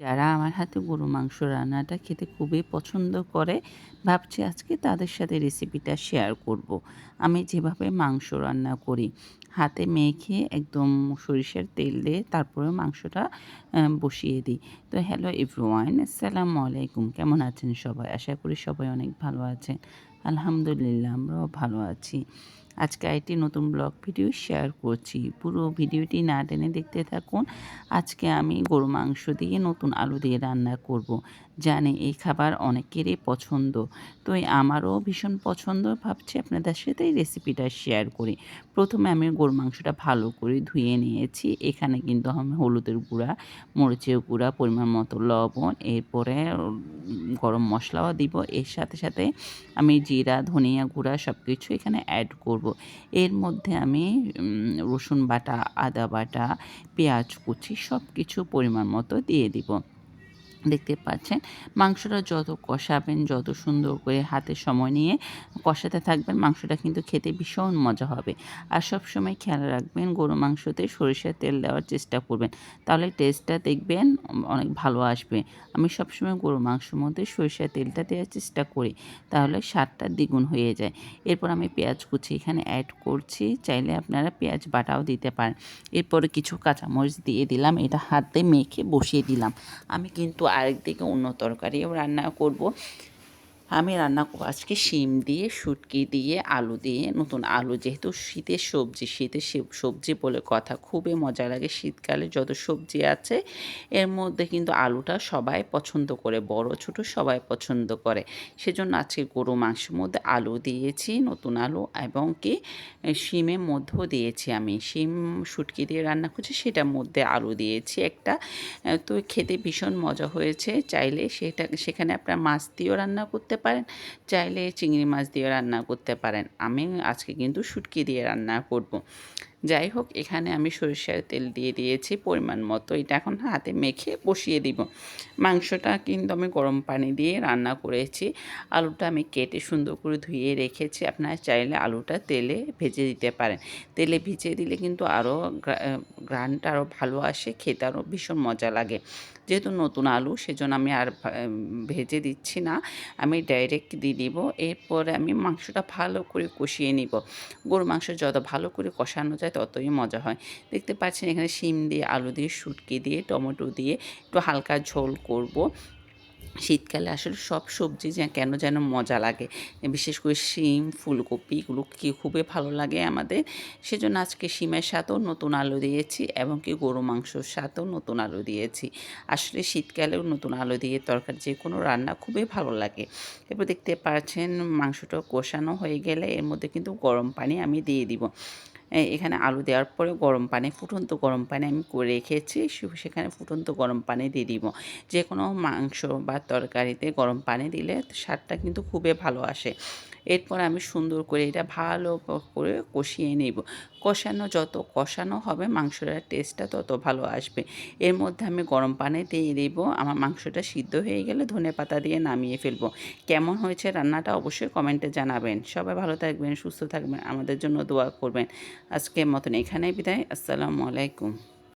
যারা আমার হাতে গরু মাংস রান্নাটা খেতে খুবই পছন্দ করে, ভাবছি আজকে তাদের সাথে রেসিপিটা শেয়ার করব। আমি যেভাবে মাংস রান্না করি, হাতে মেখে একদম সরিষার তেল দিয়ে তারপরে মাংসটা বসিয়ে দিই। তো হ্যালো এভরিওয়ান আসসালামু আলাইকুম, কেমন আছেন সবাই? আশা করি সবাই অনেক ভালো আছেন। আলহামদুলিল্লাহ, আমরাও ভালো আছি। আজকে একটি নতুন ব্লগ ভিডিও শেয়ার করছি। পুরো ভিডিওটি না টেনে দেখতে থাকুন। আজকে আমি গরু মাংস দিয়ে নতুন আলু দিয়ে রান্না করব। জানি এই খাবার অনেকেরই পছন্দ। তো আমারও ভীষণ পছন্দ। ভাবছি আপনাদের সাথে এই রেসিপিটা শেয়ার করি। প্রথমে আমি গরু মাংসটা ভালো করে ধুয়ে নিয়েছি। এখানে কিন্তু আমি হলুদের গুঁড়া, মরিচের গুঁড়া, পরিমাণ মতো লবণ, এরপরে গরম মশলাও দিব। এর সাথে সাথে আমি জিরা, ধনিয়া গুঁড়া সব কিছু এখানে অ্যাড করব। এর মধ্যে আমি রসুন বাটা, আদা বাটা, পেঁয়াজ কুচি সব কিছু পরিমাণ মতো দিয়ে দিব। দেখতে পাচ্ছেন। মাংসটা যত কষাবেন, যত সুন্দর করে হাতে সময় নিয়ে কষাতে থাকবেন, মাংসটা কিন্তু খেতে ভীষণ মজা হবে। আর সব সময় খেয়াল রাখবেন, গরু মাংসতে সরিষার তেল দেওয়ার চেষ্টা করবেন। তাহলে টেস্টটা দেখবেন, অনেক ভালো আসবে। আমি সবসময় গরু মাংসের মধ্যে সরিষার তেলটা দেওয়ার চেষ্টা করি, তাহলে স্বাদটা দ্বিগুণ হয়ে যায়। এরপর আমি পেঁয়াজ কুচি এখানে অ্যাড করছি, চাইলে আপনারা পেঁয়াজ বাটাও দিতে পারেন। এরপরে কিছু কাঁচামরিচ দিয়ে দিলাম, এটা হাতে মেখে বসিয়ে দিলাম। আমি কিন্তু আরেকদিকে অন্য তরকারিও রান্না করব। আমি রান্না আজকে শিম দিয়ে, শুটকি দিয়ে, আলু দিয়ে। নতুন আলু যেহেতু শীতের সবজি শীতের সবজি বলে কথা, খুবই মজা লাগে শীতকালে যত সবজি আছে, এর মধ্যে কিন্তু আলুটা সবাই পছন্দ করে, বড় ছোট সবাই পছন্দ করে। সেজন্য আজকে গরু মাংসের মধ্যে আলু দিয়েছি, নতুন আলু এবং কি শিমের মধ্যেও দিয়েছি আমি। শিম, শুটকি দিয়ে রান্না করছি, সেটার মধ্যে আলু দিয়েছি একটা। তো খেতে ভীষণ মজা হয়েছে, চাইলে সেটা, সেখানে আপনার মাছ দিয়েও রান্না করতে পারেন, চাইলে চিংড়ি মাছ দিয়ে রান্না করতে পারেন। আমি আজকে কিন্তু শুটকি দিয়ে রান্না করব। যাই হোক, এখানে আমি সরিষার তেল দিয়ে দিয়েছি পরিমাণ মতো। এটা এখন হাতে মেখে বসিয়ে দিব। মাংসটা কিন্তু আমি গরম পানি দিয়ে রান্না করেছি। আলুটা আমি কেটে সুন্দর করে ধুয়ে রেখেছি। আপনারা চাইলে আলুটা তেলে ভেজে দিতে পারেন। তেলে ভিজিয়ে দিলে কিন্তু আরও গ্রানটা আরও ভালো আসে, খেতে আরও ভীষণ মজা লাগে। যেহেতু নতুন আলু, সেজন্য আমি আর ভেজে দিচ্ছি না। আমি ডাইরেক্ট দিয়ে দিব। এরপরে আমি মাংসটা ভালো করে কষিয়ে নিব। গরু মাংস যত ভালো করে কষানো যায়, ততই মজা হয়। দেখতে পাচ্ছেন এখানে শিম দিয়ে, আলু দিয়ে, শুটকি দিয়ে, টমেটো দিয়ে একটু হালকা ঝোল করব। শীতকালে আসলে সব সবজি যে কেন যেন মজা লাগে। বিশেষ করে শিম, ফুলকপি, এগুলো কি খুবই ভালো লাগে আমাদের। সেজন্য আজকে শিমের সাথেও নতুন আলু দিয়েছি এবং কি গরু মাংসর সাথেও নতুন আলু দিয়েছি। আসলে শীতকালেও নতুন আলু দিয়ে তরকারি যে কোনো রান্না খুবই ভালো লাগে। এরপর দেখতে পাচ্ছেন মাংসটা কষানো হয়ে গেলে এর মধ্যে কিন্তু গরম পানি আমি দিয়ে দিব। এখানে আলু দেওয়ার পরে গরম পানি, ফুটন্ত গরম পানি আমি করে রেখেছি সেখানে ফুটন্ত গরম পানি দিয়ে দিব। যে কোনো মাংস বা তরকারিতে গরম পানি দিলে স্বাদটা কিন্তু খুবই ভালো আসে। এরপর আমি সুন্দর করে এটা ভালো করে কষিয়ে নেব। কষানো যত কষানো হবে মাংসটার টেস্টটা তত ভালো আসবে। এর মধ্যে আমি গরম পানি দিয়ে দেব। আমার মাংসটা সিদ্ধ হয়ে গেলে ধনে পাতা দিয়ে নামিয়ে ফেলব। কেমন হয়েছে রান্নাটা অবশ্যই কমেন্টে জানাবেন। সবাই ভালো থাকবেন, সুস্থ থাকবেন, আমাদের জন্য দোয়া করবেন। আজকের মতন এখানেই বিদায়। আসসালামু আলাইকুম।